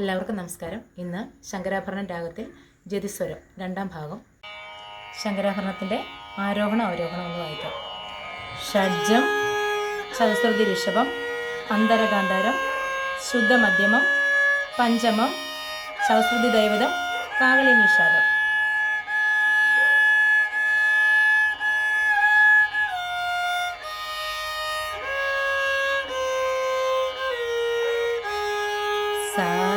എല്ലാവർക്കും നമസ്കാരം. ഇന്ന് ശങ്കരാഭരണ രാഗത്തിൽ ജതിസ്വരം രണ്ടാം ഭാഗം. ശങ്കരാഭരണത്തിന്റെ ആരോഹണം അവരോഹണം എന്ന് വായിക്കാം. ഷഡ്ജം സഹസ്രതി ഋഷഭം അന്തരകാന്താരം ശുദ്ധമധ്യമം പഞ്ചമം സഹസ്രതി ദൈവതം കാകളി നിഷാദം. സാരി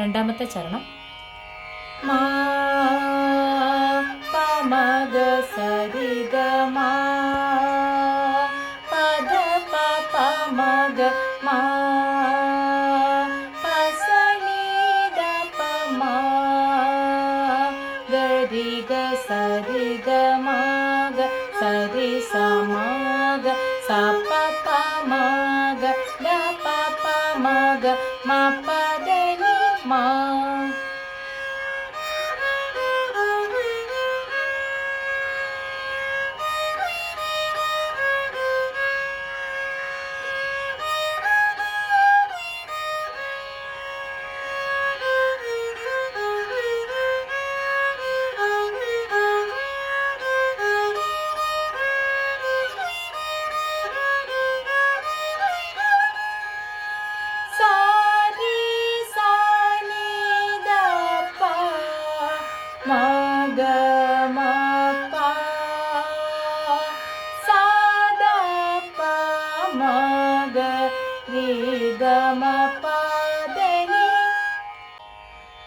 രണ്ടാമത്തെ ചരണം. മാ പ മ ഗ സ രി ഗ മാ പദ പ പ മ ഗ മാ പ സ നി ദ പ മ ഗ രി ഗ സ രി ഗ മ ഗ സ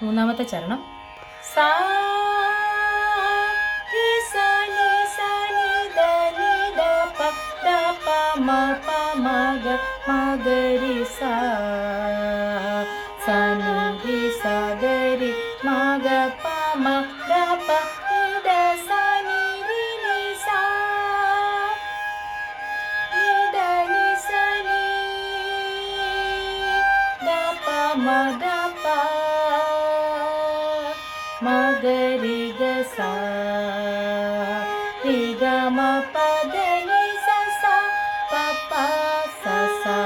മൂന്നാമത്തെ ചരണം. സാ രി സാ നി സാ നി ദ നി ദ makdapa nidasani nisa nidanisani dapa madapa magari gesa tiga mapadani sasa papa sasa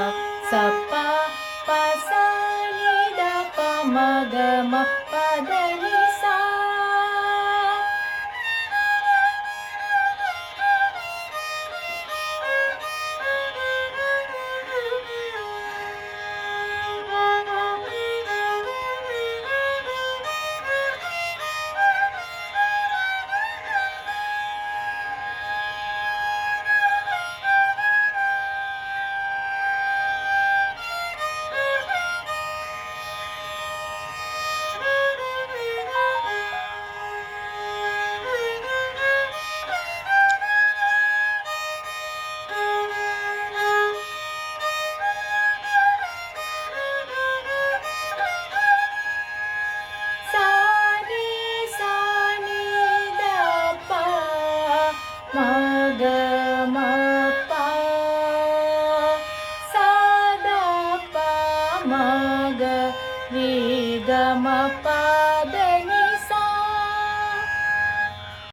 sapa pasani dapa magama pade मन पग वि गमपा